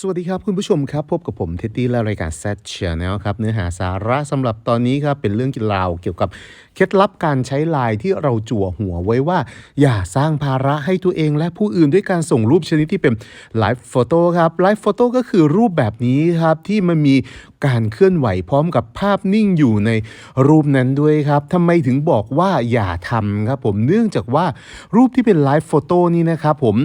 สวัสดีครับคุณผู้ชมครับ พบกับผมเท็ดดี้และรายการ Set Channel ครับ เนื้อหาสาระสำหรับตอนนี้ครับ เป็นเรื่องราเกี่ยวกับเคล็ดลับการใช้ไลน์ที่เราจั่วหัวไว้ว่า อย่าสร้างภาระให้ตัวเองและผู้อื่นด้วยการส่งรูปชนิดที่เป็นไลฟ์โฟโต้ครับไลฟ์โฟโต้ก็คือรูปแบบนี้ครับ ที่มันมีการเคลื่อนไหวพร้อมกับภาพนิ่งอยู่ในรูปนั้นด้วยครับทำไมถึงบอกว่าอย่าทำครับผมเนื่องจากว่ารูปที่เป็นไลฟ์โฟโต้นี่นะครับผม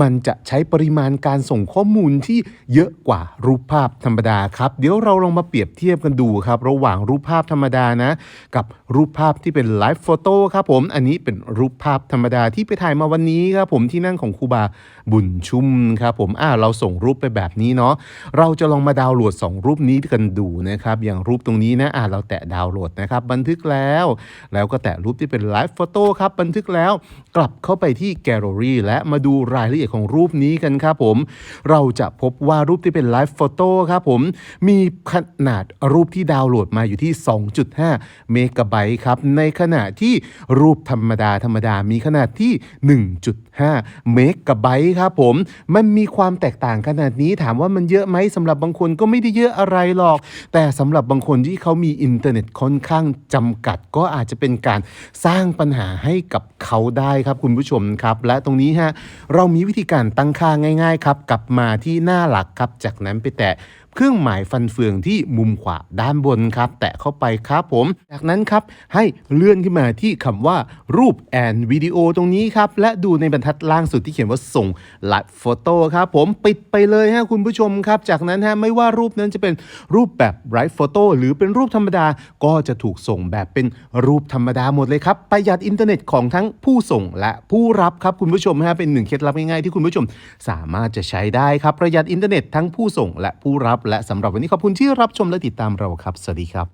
มันจะใช้ปริมาณการส่งข้อมูลที่เยอะกว่ารูปภาพธรรมดาครับ เดี๋ยวเราลองมาเปรียบเทียบกันดูครับ ระหว่างรูปภาพธรรมดานะ กับรูปภาพที่เป็นไลฟ์โฟโต้ครับผม อันนี้เป็นรูปภาพธรรมดาที่ไปถ่ายมาวันนี้ครับผมที่นั่งของครูบาบุญชุ่มครับผมอ่าเราส่งรูปไปแบบนี้เนาะเราจะลองมาดาวน์โหลด 2 รูปนี้กันดูนะครับอย่างรูปตรงนี้นะอ่าเราแตะดาวน์โหลดนะครับบันทึกแล้ว แล้วก็แตะรูปที่เป็นไลฟ์โฟโต้ครับบันทึกแล้วกลับเข้าไปที่แกลเลอรี่และมาดูรายละเอียดของรูปนี้กันครับผม เราจะพบว่ารูปที่เป็นไลฟ์โฟโต้ครับผม มีขนาดรูปที่ดาวน์โหลดมาอยู่ที่ 2.5 เมกะไบต์ครับ ในขณะที่รูปธรรมดาธรรมดามีขนาดที่ 1.5 เมกะไบต์ครับผม มันมีความแตกต่างขนาดนี้ถามว่ามันเยอะไหมสำหรับบางคนก็ไม่ได้เยอะอะไรหรอก แต่สำหรับบางคนที่เขามีอินเทอร์เน็ตค่อนข้างจำกัด ก็อาจจะเป็นการสร้างปัญหาให้กับเขาได้ครับคุณผู้ชมครับ และตรงนี้ฮะเรามีวิธีการตั้งค่าง่าย ๆ ครับกลับมาที่หน้าหลักครับ จากนั้นไปแตะเครื่องหมายฟันเฟืองที่มุมขวาด้านบนครับ แตะเข้าไปครับผม จากนั้นครับให้เลื่อนขึ้นมาที่คำว่ารูปแอนวิดีโอตรงนี้ครับ และดูในบรรทัดล่างสุดที่เขียนว่าส่งไลฟ์โฟโต้ครับผมปิดไปเลยฮะคุณผู้ชมครับ จากนั้นฮะไม่ว่ารูปนั้นจะเป็นรูปแบบไลฟ์โฟโต้หรือเป็นรูปธรรมดาก็จะถูกส่งแบบเป็นรูปธรรมดาหมดเลยครับประหยัดอินเทอร์เน็ตของทั้งผู้ส่งและผู้รับครับคุณผู้ชมฮะเป็นหนึ่งเคล็ดลับง่ายๆที่คุณผู้ชมสามารถจะใช้ได้ครับประหยัดอินเทอร์เน็ตเน็ตทั้งผู้ส่งและผู้รับและสำหรับวันนี้ขอบคุณที่รับชมและติดตามเราครับ สวัสดีครับ